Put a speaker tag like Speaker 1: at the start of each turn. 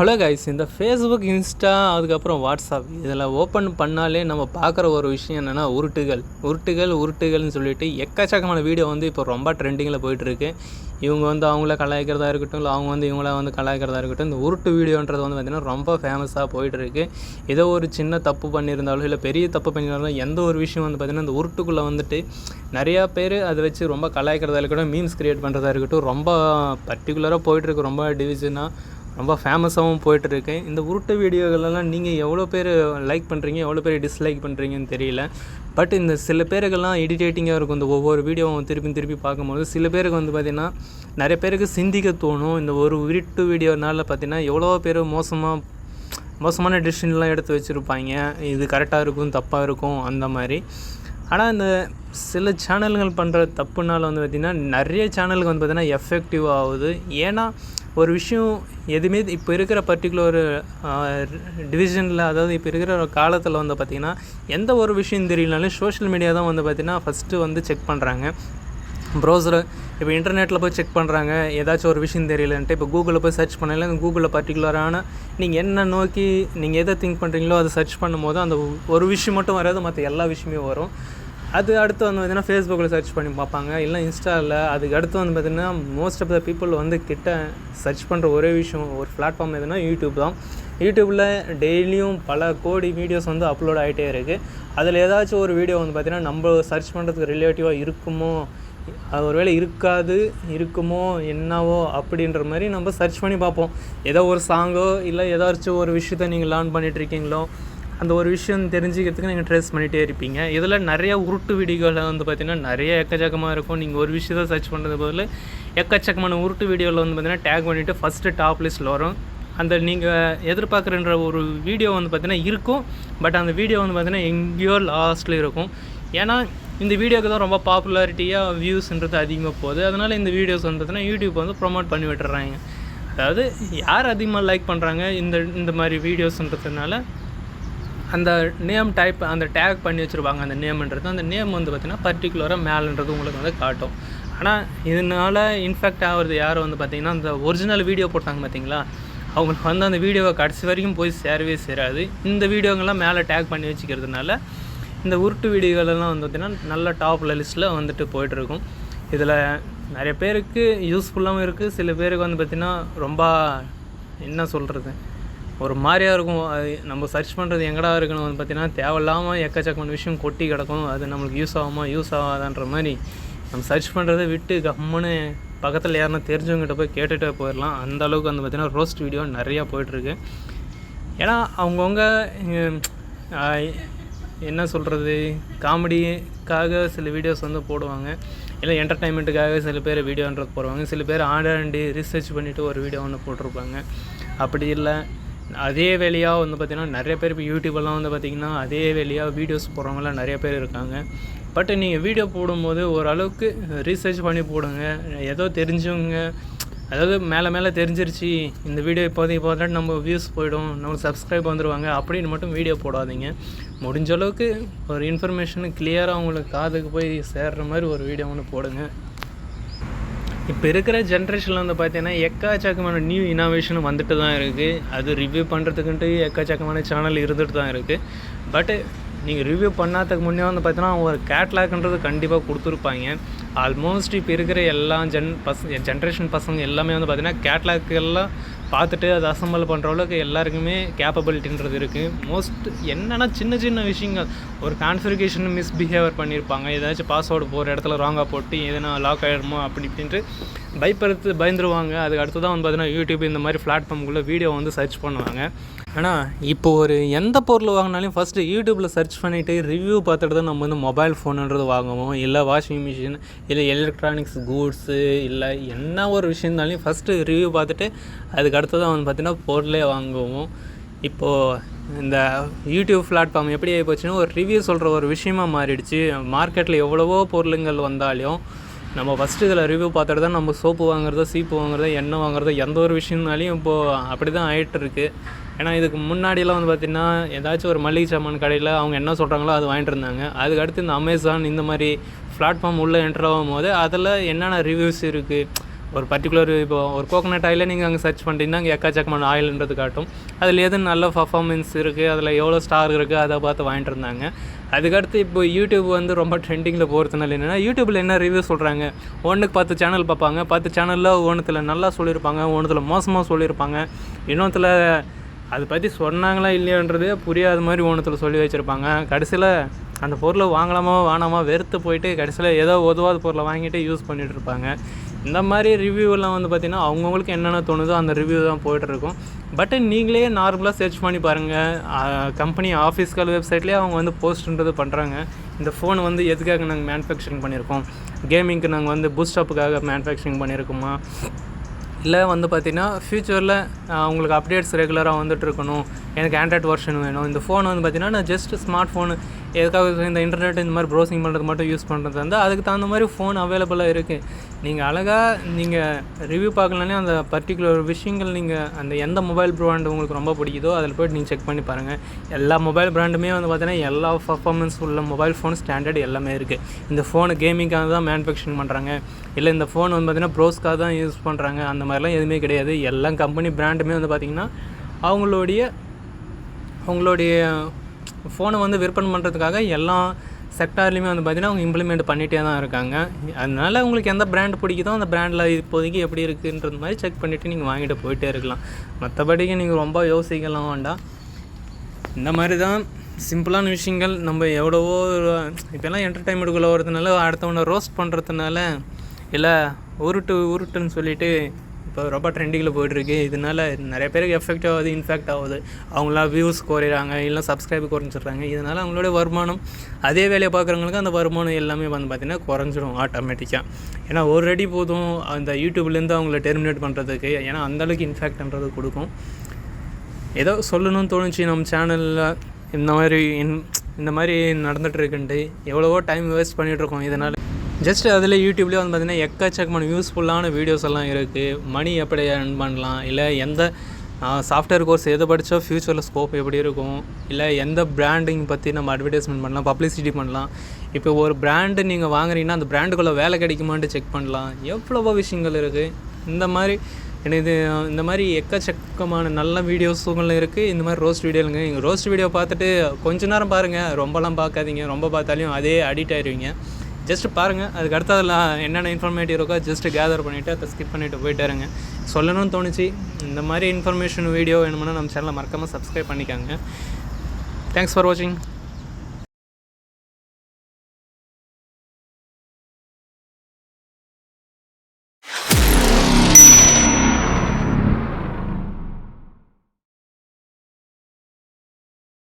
Speaker 1: Hello guys இந்த Facebook Insta அதுக்கப்புறம் WhatsApp இதில் ஓப்பன் பண்ணாலே நம்ம பார்க்குற ஒரு விஷயம் என்னென்னா உருட்டுகள். உருட்டுகள் உருட்டுகள்னு சொல்லிட்டு எக்கச்சக்கமான வீடியோ வந்து இப்போ ரொம்ப ட்ரெண்டிங்கில் போயிட்டுருக்கு. இவங்க வந்து அவங்கள கலாய்க்கிறதா இருக்கட்டும் இல்லை அவங்க வந்து இவங்கள வந்து கலாய்க்கிறதா இருக்கட்டும் இந்த உருட்டு வீடியோன்றது வந்து பார்த்திங்கன்னா ரொம்ப ஃபேமஸாக போயிட்டுருக்கு. ஏதோ ஒரு சின்ன தப்பு பண்ணியிருந்தாலும் இல்லை பெரிய தப்பு பண்ணியிருந்தாலும் எந்த ஒரு விஷயம் வந்து பார்த்திங்கன்னா இந்த உருட்டுக்குள்ளே வந்துட்டு நிறையா பேர் அதை வச்சு ரொம்ப கலாய்க்கிறதா இருக்கட்டும் மீம்ஸ் க்ரியேட் பண்ணுறதா இருக்கட்டும் ரொம்ப பர்டிகுலராக போயிட்டுருக்கு. ரொம்ப டிவிஷனாக ரொம்ப ஃபேமஸாகவும் போயிட்டுருக்கு இந்த உருட்டு வீடியோகளெல்லாம் நீங்கள் எவ்வளோ பேர் லைக் பண்ணுறீங்க எவ்வளோ பேர் டிஸ்லைக் பண்ணுறீங்கன்னு தெரியல. பட் இந்த சில பேருக்கெல்லாம் இரிட்டேட்டிங்காக இருக்கும் இந்த ஒவ்வொரு வீடியோவும் திருப்பி திருப்பி பார்க்கும்போது. சில பேருக்கு வந்து பார்த்திங்கன்னா நிறைய பேருக்கு சிந்திக்க தோணும். இந்த ஒரு உருட்டு வீடியோனால பார்த்திங்கன்னா எவ்வளோ பேர் மோசமாக மோசமான டிசிஷன்லாம் எடுத்து வச்சுருப்பாங்க. இது கரெக்டாக இருக்கும் தப்பாக இருக்கும் அந்த மாதிரி. ஆனால் இந்த சில சேனல்கள் பண்ணுற தப்புனால வந்து பார்த்திங்கன்னா நிறைய சேனலுக்கு வந்து பார்த்திங்கன்னா எஃபெக்டிவ் ஆகுது. ஏன்னா ஒரு விஷயம் எதுவுமே இப்போ இருக்கிற பர்டிகுலர் டிவிஷனில் அதாவது இப்போ இருக்கிற காலத்தில் வந்து பார்த்திங்கன்னா எந்த ஒரு விஷயம் தெரியலனாலும் சோஷியல் மீடியா தான் வந்து பார்த்திங்கன்னா ஃபஸ்ட்டு வந்து செக் பண்ணுறாங்க ப்ரௌசர் இப்போ இன்டர்நெட்டில் போய் செக் பண்ணுறாங்க ஏதாச்சும் ஒரு விஷயம் தெரியலன்ட்டு இப்போ கூகுளில் போய் சர்ச் பண்ணல கூகுளில் பர்டிகுலரான நீங்கள் என்ன நோக்கி நீங்கள் எதை திங்க் பண்ணுறீங்களோ அதை சர்ச் பண்ணும்போது அந்த ஒரு விஷயம் மட்டும் வராது மற்ற எல்லா விஷயமே வரும். அது அடுத்து வந்து பார்த்திங்கன்னா ஃபேஸ்புக்கில் சர்ச் பண்ணி பார்ப்பாங்க. இல்லை இன்ஸ்டாவில் அதுக்கு அடுத்து வந்து பார்த்திங்கன்னா மோஸ்ட் ஆஃப் த பீப்புள் வந்து கிட்ட சர்ச் பண்ணுற ஒரே விஷயம் ஒரு பிளாட்ஃபார்ம் எதுனா யூடியூப் தான். யூடியூப்பில் டெய்லியும் பல கோடி வீடியோஸ் வந்து அப்லோட் ஆகிட்டே இருக்குது அதில் ஏதாச்சும் ஒரு வீடியோ வந்து பார்த்திங்கன்னா நம்ம சர்ச் பண்ணுறதுக்கு ரிலேட்டிவாக இருக்குமோ அது ஒருவேளை இருக்காது இருக்குமோ என்னவோ அப்படின்ற மாதிரி நம்ம சர்ச் பண்ணி பார்ப்போம். ஏதோ ஒரு சாங்கோ இல்லை ஏதாச்சும் ஒரு விஷயத்த நீங்கள் லேர்ன் பண்ணிகிட்ருக்கீங்களோ அந்த ஒரு விஷயம் தெரிஞ்சுக்கிறதுக்கு நீங்கள் ட்ரெஸ் பண்ணிகிட்டே இருப்பீங்க. இதில் நிறைய உருட்டு வீடியோவில் வந்து பார்த்திங்கன்னா நிறைய எக்கச்சக்கமாக இருக்கும். நீங்கள் ஒரு விஷயத்தை சர்ச் பண்ணுறது பதில் எக்கச்சக்கமான உருட்டு வீடியோவில் வந்து பார்த்திங்கன்னா டேக் பண்ணிவிட்டு ஃபஸ்ட்டு டாப் லிஸ்ட்டில் வரும். அந்த நீங்கள் எதிர்பார்க்குறன்ற ஒரு வீடியோ வந்து பார்த்திங்கன்னா இருக்கும். பட் அந்த வீடியோ வந்து பார்த்திங்கன்னா எங்கேயோ லாஸ்ட்டில் இருக்கும். ஏன்னா இந்த வீடியோக்கு தான் ரொம்ப பாப்புலாரிட்டியாக வியூஸ்ன்றது அதிகமாக போகுது. அதனால் இந்த வீடியோஸ் வந்து பார்த்திங்கன்னா யூடியூப் வந்து ப்ரொமோட் பண்ணி விட்டுறாங்க. அதாவது யார் அதிகமாக லைக் பண்ணுறாங்க இந்த இந்த மாதிரி வீடியோஸ்ன்றதுனால அந்த நேம் டைப் அந்த டேக் பண்ணி வச்சுருப்பாங்க அந்த நேம்ன்றது அந்த நேம் வந்து பார்த்திங்கன்னா பர்டிகுலராக மேலேன்றது உங்களுக்கு வந்து காட்டும். ஆனால் இதனால் இன்ஃபெக்ட் ஆகிறது யார் வந்து பார்த்திங்கன்னா அந்த ஒரிஜினல் வீடியோ போட்டாங்க பார்த்தீங்களா அவங்களுக்கு வந்து அந்த வீடியோவை கடைசி வரைக்கும் போய் சேரவே சேராது. இந்த வீடியோங்கள்லாம் மேலே டேக் பண்ணி வச்சுக்கிறதுனால இந்த உருட்டு வீடியோகளெல்லாம் வந்து பார்த்திங்கன்னா நல்ல டாப்பில் லிஸ்ட்டில் வந்துட்டு போயிட்டுருக்கும். இதில் நிறைய பேருக்கு யூஸ்ஃபுல்லாகவும் இருக்குது சில பேருக்கு வந்து பார்த்திங்கன்னா ரொம்ப என்ன சொல்கிறது ஒரு மாதிரியாக இருக்கும். அது நம்ம சர்ச் பண்ணுறது எங்கடா இருக்கணும் வந்து பார்த்தீங்கன்னா தேவையில்லாமல் எக்கச்சக்கமான விஷயம் கொட்டி கிடக்கும். அது நம்மளுக்கு யூஸ் ஆகுமா யூஸ் ஆகாதான்ற மாதிரி நம்ம சர்ச் பண்ணுறதை விட்டு கம்முன்னு பக்கத்தில் யாருன்னா தெரிஞ்சவங்ககிட்ட போய் கேட்டுகிட்டே போயிடலாம் அந்த அளவுக்கு வந்து பார்த்திங்கன்னா ரோஸ்ட் வீடியோ நிறையா போயிட்டுருக்கு. ஏன்னா அவங்கவுங்க என்ன சொல்கிறது காமெடிக்காக சில வீடியோஸ் வந்து போடுவாங்க. இல்லை என்டர்டைன்மெண்ட்டுக்காக சில பேர் வீடியோன்றது போடுவாங்க. சில பேர் ஆடாண்டி ரிசர்ச் பண்ணிவிட்டு ஒரு வீடியோ ஒன்று போட்டிருப்பாங்க. அப்படி இல்லை. அதே வேலையாக வந்து பார்த்திங்கன்னா நிறைய பேர் இப்போ யூடியூப்லாம் வந்து பார்த்திங்கன்னா அதே வேலையாக வீடியோஸ் போடுறவங்களாம் நிறைய பேர் இருக்காங்க. பட் நீங்கள் வீடியோ போடும்போது ஓரளவுக்கு ரீசர்ச் பண்ணி போடுங்க. ஏதோ தெரிஞ்சவங்க அதாவது மேலே மேலே தெரிஞ்சிருச்சு இந்த வீடியோ இப்போதைக்கு பார்த்தா நம்ம வியூஸ் போயிடும் நம்ம சப்ஸ்கிரைப் வந்துடுவாங்க அப்படின்னு மட்டும் வீடியோ போடாதீங்க. முடிஞ்ச அளவுக்கு ஒரு இன்ஃபர்மேஷன் கிளியராக அவங்களுக்கு காதுக்கு போய் சேர்ற மாதிரி ஒரு வீடியோ ஒன்று போடுங்க. இப்போ இருக்கிற ஜென்ரேஷனில் வந்து பார்த்தீங்கன்னா எக்காச்சக்கமான நியூ இனோவேஷன் வந்துட்டு தான் இருக்குது அது ரிவ்யூ பண்ணுறதுக்குன்ட்டு எக்காச்சக்கமான சேனல் இருந்துட்டு தான் இருக்குது பட்டு நீங்கள் ரிவ்யூ பண்ணாததுக்கு முன்னே வந்து பார்த்தீங்கன்னா ஒரு கேட்லாக்ன்றது கண்டிப்பாக கொடுத்துருப்பாங்க. ஆல்மோஸ்ட் இப்போ இருக்கிற எல்லா ஜென் பசங்க ஜென்ரேஷன் பசங்க எல்லாமே வந்து பார்த்திங்கன்னா கேட்லாக் எல்லாம் பார்த்துட்டு அதை அசம்பிள் பண்ணுற அளவுக்கு எல்லாருக்குமே கேப்பபிலிட்டின்றது இருக்குது மோஸ்ட் என்னென்னா சின்ன சின்ன விஷயங்கள். ஒரு கான்ஃபிகேஷன் மிஸ்பிஹேவியர் பண்ணியிருப்பாங்க ஏதாச்சும் பாஸ்வேர்டு போகிற இடத்துல ராங்காக போட்டு எதனா லாக் ஆகிடுமோ அப்படி இப்படின்ட்டு பயப்படுத்து பயந்துருவாங்க. அதுக்கு அடுத்து தான் வந்து பார்த்தீங்கன்னா யூடியூப் இந்த மாதிரி பிளாட்ஃபார்முக்குள்ளே வீடியோ வந்து சர்ச் பண்ணுவாங்க. ஆனால் இப்போ ஒரு எந்த பொருள் வாங்கினாலும் ஃபஸ்ட்டு யூடியூப்பில் சர்ச் பண்ணிவிட்டு ரிவ்யூ பார்த்துட்டு தான் நம்ம வந்து மொபைல் ஃபோனுன்றது வாங்குவோம். இல்லை வாஷிங் மிஷின் இல்லை எலக்ட்ரானிக்ஸ் கூட்ஸு இல்லை என்ன ஒரு விஷயம் இருந்தாலும் ஃபஸ்ட்டு ரிவ்யூ பார்த்துட்டு அதுக்கு அடுத்து தான் வந்து பார்த்திங்கன்னா பொருளே வாங்குவோம். இப்போது இந்த யூடியூப் பிளாட்ஃபார்ம் எப்படி ஆகி போச்சுன்னா ஒரு ரிவ்யூ சொல்கிற ஒரு விஷயமா மாறிடுச்சு. மார்க்கெட்டில் எவ்வளவோ பொருளுங்கள் வந்தாலும் நம்ம ஃபஸ்ட்டு இதில் ரிவ்யூ பார்த்துட்டு தான் நம்ம சோப்பு வாங்குறதோ சீப்பு வாங்குறதோ எண்ணெய் வாங்குறதோ எந்த ஒரு விஷயம்னாலையும் இப்போது அப்படி தான் ஆகிட்டு இருக்குது ஏன்னா இதுக்கு முன்னாடியெல்லாம் வந்து பார்த்திங்கன்னா ஏதாச்சும் ஒரு மளிகை சாமான் கடையில் அவங்க என்ன சொல்கிறாங்களோ அது வாங்கிட்டு இருந்தாங்க. அதுக்கு அடுத்து இந்த அமேசான் இந்த மாதிரி பிளாட்ஃபார்ம் உள்ளே என்டர் ஆகும் போது அதில் என்னென்ன ரிவ்யூஸ் இருக்குது ஒரு பர்டிகுலர் இப்போ ஒரு கோகனட் ஆயிலே நீங்கள் அங்கே சர்ச் பண்ணிட்டீங்கன்னா அங்கே எக்காச்சக்கமான ஆயில்ன்றது காட்டும். அதில் எது நல்ல பர்ஃபார்மன்ஸ் இருக்குது அதில் எவ்வளோ ஸ்டார் இருக்குது அதை பார்த்து வாங்கிட்டு இருந்தாங்க. அதுக்கடுத்து இப்போ யூடியூப் வந்து ரொம்ப ட்ரெண்டிங்கில் போகிறதுனால என்னென்னா யூடியூப்பில் என்ன ரிவ்யூ சொல்கிறாங்க ஒன்றுக்கு பத்து சேனல் பார்ப்பாங்க. பத்து சேனலில் ஒன்றுத்தில் நல்லா சொல்லியிருப்பாங்க ஒன்றுத்தில் மோசமாக சொல்லியிருப்பாங்க. இன்னொருத்தில் அதை பற்றி சொன்னாங்களா இல்லையான்றதே புரியாத மாதிரி ஒன்றுத்தில் சொல்லி வச்சுருப்பாங்க. கடைசியில் அந்த பொருளை வாங்கலாமா வேணாமா வெறுத்து போயிட்டு கடைசியில் ஏதோ உதவாத பொருளை வாங்கிட்டு யூஸ் பண்ணிகிட்டு இருப்பாங்க. இந்த மாதிரி ரிவ்யூலாம் வந்து பார்த்திங்கன்னா அவங்கவுங்களுக்கு என்னென்ன தோணுதோ அந்த ரிவ்யூ தான் போயிட்டுருக்கும். பட் நீங்களே நார்மலாக சர்ச் பண்ணி பாருங்கள் கம்பெனி ஆஃபீஸ்கள் வெப்சைட்லேயே அவங்க வந்து போஸ்ட்ன்றது பண்ணுறாங்க இந்த ஃபோன் வந்து எதுக்காக நாங்கள் மேனுஃபேக்சரிங் பண்ணியிருக்கோம்? கேமிங்க்கு நாங்கள் வந்து பூஸ்டப்புக்காக மேனுஃபேக்சரிங் பண்ணியிருக்கோமா? இல்லை வந்து பார்த்தீங்கன்னா ஃப்யூச்சரில் உங்களுக்கு அப்டேட்ஸ் ரெகுலராக வந்துட்டுருக்கணும் எனக்கு ஆண்ட்ராய்ட் வெர்ஷன் வேணும். இந்த ஃபோன் வந்து பார்த்தீங்கன்னா நான் ஜஸ்ட் ஸ்மார்ட் ஃபோனு எதுக்காக இந்த இன்டர்நெட் இந்த மாதிரி ப்ரௌசிங் பண்ணுறது மட்டும் யூஸ் பண்ணுறது வந்து அதுக்கு தகுந்த மாதிரி ஃபோன் அவைலபிளாக இருக்குது நீங்கள் அழகாக நீங்கள் ரிவ்யூ பார்க்கலனே அந்த பர்டிகுலர் விஷயங்கள் நீங்கள் அந்த எந்த மொபைல் ப்ராண்ட் உங்களுக்கு ரொம்ப பிடிக்குதோ அதில் போய்ட்டு நீங்கள் செக் பண்ணி பாருங்கள் எல்லா மொபைல் ப்ராண்டுமே வந்து பார்த்தீங்கன்னா எல்லா பர்ஃபார்மன்ஸ் உள்ள மொபைல் ஃபோன் ஸ்டாண்டர்ட் எல்லாமே இருக்குது இந்த ஃபோனு கேமிங்காக தான் மேனுஃபேக்சரிங் பண்ணுறாங்க இல்லை இந்த ஃபோன் வந்து பார்த்தீங்கன்னா ப்ரோஸ்க்காக தான் யூஸ் பண்ணுறாங்க அந்த மாதிரிலாம் எதுவுமே கிடையாது. எல்லா கம்பெனி பிராண்டுமே வந்து பார்த்திங்கன்னா அவங்களுடைய அவங்களுடைய ஃபோனை வந்து விற்பனை பண்ணுறதுக்காக எல்லா செக்டார்லேயுமே வந்து பார்த்திங்கன்னா அவங்க இம்ப்ளிமெண்ட் பண்ணிகிட்டே தான் இருக்காங்க. அதனால் உங்களுக்கு எந்த பிராண்ட் பிடிக்குதோ அந்த பிராண்டில் இப்போதைக்கு எப்படி இருக்குன்றது மாதிரி செக் பண்ணிவிட்டு நீங்கள் வாங்கிட்டு போயிட்டே இருக்கலாம். மற்றபடிக்கு நீங்கள் ரொம்ப யோசிக்கலாம் வேண்டாம். இந்த மாதிரி தான் சிம்பிளான விஷயங்கள். நம்ம எவ்வளவோ இப்போல்லாம் என்டர்டைன்மெண்ட்டுக்குள்ளே வரதுனால அடுத்தவனை ரோஸ்ட் பண்ணுறதுனால இல்லை உருட்டு உருட்டுன்னு சொல்லிவிட்டு இப்போ ரொம்ப ட்ரெண்டிங்கில் போயிட்டுருக்கு. இதனால நிறைய பேருக்கு எஃபெக்ட் ஆகுது இன்ஃபெக்ட் ஆகுது. அவங்களாம் வியூஸ் குறையிறாங்க இல்லை சப்ஸ்கிரைப் குறைஞ்சிடுறாங்க. இதனால் அவங்களோட வருமானம் அதே வேலையை பார்க்குறவங்களுக்கு அந்த வருமானம் எல்லாமே வந்து பார்த்திங்கன்னா குறைஞ்சிடும் ஆட்டோமேட்டிக்காக ஏன்னா ஒரு அடி போதும் அந்த யூடியூப்லேருந்து அவங்கள டெர்மினேட் பண்ணுறதுக்கு ஏன்னா அந்தளவுக்கு இன்ஃபேக்ட்ன்றது கொடுக்கும். ஏதோ சொல்லணும்னு தோணுச்சு நம்ம சேனலில் இந்த மாதிரி இன் இந்த மாதிரி நடந்துகிட்ருக்குன்ட்டு எவ்வளவோ டைம் வேஸ்ட் பண்ணிகிட்ருக்கோம் இதனால் ஜஸ்ட் அதில் யூடியூப்லேயே வந்து பார்த்திங்கன்னா எக்கச்சக்கமான யூஸ்ஃபுல்லான வீடியோஸ் எல்லாம் இருக்குது மணி எப்படி ஏர்ன் பண்ணலாம்? இல்லை எந்த சாஃப்ட்வேர் கோர்ஸ் எதை படித்தா ஃப்யூச்சரில் ஸ்கோப் எப்படி இருக்கும்? இல்லை எந்த பிராண்டிங் பற்றி நம்ம அட்வர்டைஸ்மெண்ட் பண்ணலாம்? பப்ளிசிட்டி பண்ணலாம். இப்போ ஒரு பிராண்டு நீங்கள் வாங்குறீங்கன்னா அந்த பிராண்டுக்குள்ளே வேலை கிடைக்குமான்ட்டு செக் பண்ணலாம். எவ்வளவோ விஷயங்கள் இருக்குது இந்த மாதிரி எனக்கு இது இந்த மாதிரி எக்கச்சக்கமான நல்ல வீடியோஸுங்களும் இருக்குது இந்த மாதிரி ரோஸ்ட் வீடியோங்க நீங்கள் ரோஸ்ட் வீடியோ பார்த்துட்டு கொஞ்ச நேரம் பாருங்கள் ரொம்பலாம் பார்க்காதீங்க. ரொம்ப பார்த்தாலையும் அதே அடிக்ட் ஆயிடுவீங்க ஜஸ்ட்டு பாருங்கள் அதுக்கு அடுத்ததில் என்னென்ன இன்ஃபர்மேட்டிவ் இருக்கோ ஜஸ்ட்டு கேதர் பண்ணிவிட்டு அதை ஸ்கிப் பண்ணிவிட்டு போயிட்டே இருங்க. சொல்லணும்னு தோணுச்சு. இந்த மாதிரி இன்ஃபர்மேஷன் வீடியோ வேணும்னா நம்ம சேனலை மறக்காமல் சப்ஸ்கிரைப் பண்ணிக்கோங்க. தேங்க்ஸ் ஃபார் வாட்சிங்